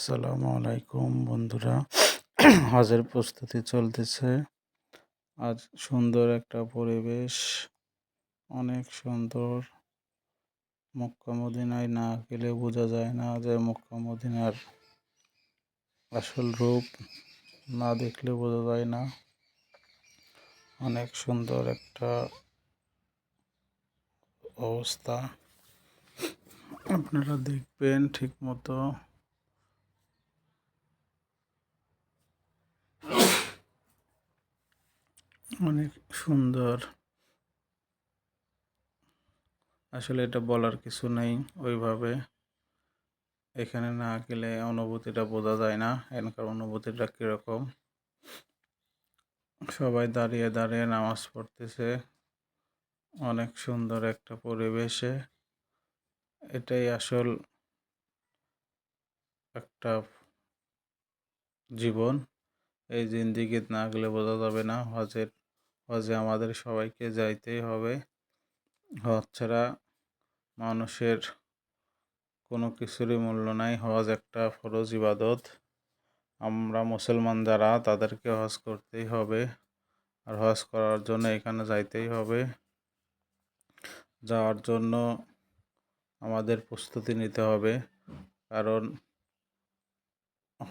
আসসালামু আলাইকুম বন্ধুরা। হজের প্রস্তুতি চলতেছে। আজ সুন্দর একটা পরিবেশ। অনেক সুন্দর। মক্কা মদিনায় না গেলে বোঝা যায় না যে মক্কা মদিনার আসল রূপ না দেখলে বোঝা যায় না। অনেক সুন্দর একটা অবস্থা। আপনারা দেখবেন ঠিক মতো অনেক সুন্দর। আসলে এটা বলার কিছু নেই ওইভাবে। এখানে না গেলে অনুভূতিটা বোঝা যায় না এখানকার অনুভূতিটা কীরকম। সবাই দাঁড়িয়ে দাঁড়িয়ে নামাজ পড়তেছে। অনেক সুন্দর একটা পরিবেশে। এটাই আসল একটা জীবন। এই জিন্দিগিত না গেলে বোঝা যাবে না। হজের, হজে আমাদের সবাইকে যাইতেই হবে। হজ ছাড়া মানুষের কোনো কিছুরই মূল্য নাই। হজ একটা ফরজ ইবাদত। আমরা মুসলমান যারা, তাদেরকে হজ করতেই হবে। আর হজ করার জন্য এখানে যাইতেই হবে। যাওয়ার জন্য আমাদের প্রস্তুতি নিতে হবে। কারণ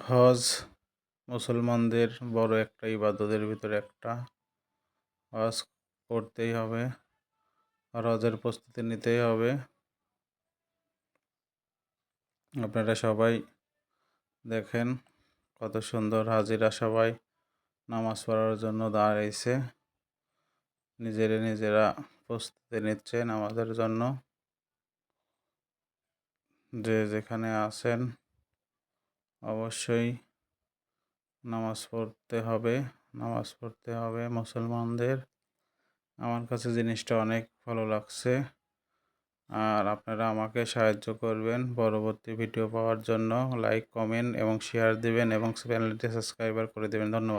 হজ মুসলমানদের বড় একটা ইবাদতের ভিতরে একটা হজ করতেই হবে আর হজের প্রস্তুতি নিতেই হবে। আপনারা সবাই দেখেন কত সুন্দর হাজিরা সবাই নামাজ পড়ার জন্য দাঁড়িয়েছে নিজেরা নিজেরা প্রস্তুতি নিচ্ছে নামাজের জন্য। যে যেখানে আছেন অবশ্যই নামাজ পড়তে হবে, নামাজ পড়তে হবে মুসলমানদের। আমার কাছে জিনিসটা অনেক ভালো লাগছে। আর আপনারা আমাকে সাহায্য করবেন পরবর্তী ভিডিও পাওয়ার জন্য। লাইক কমেন্ট এবং শেয়ার দেবেন এবং চ্যানেলটি সাবস্ক্রাইবার করে দেবেন। ধন্যবাদ।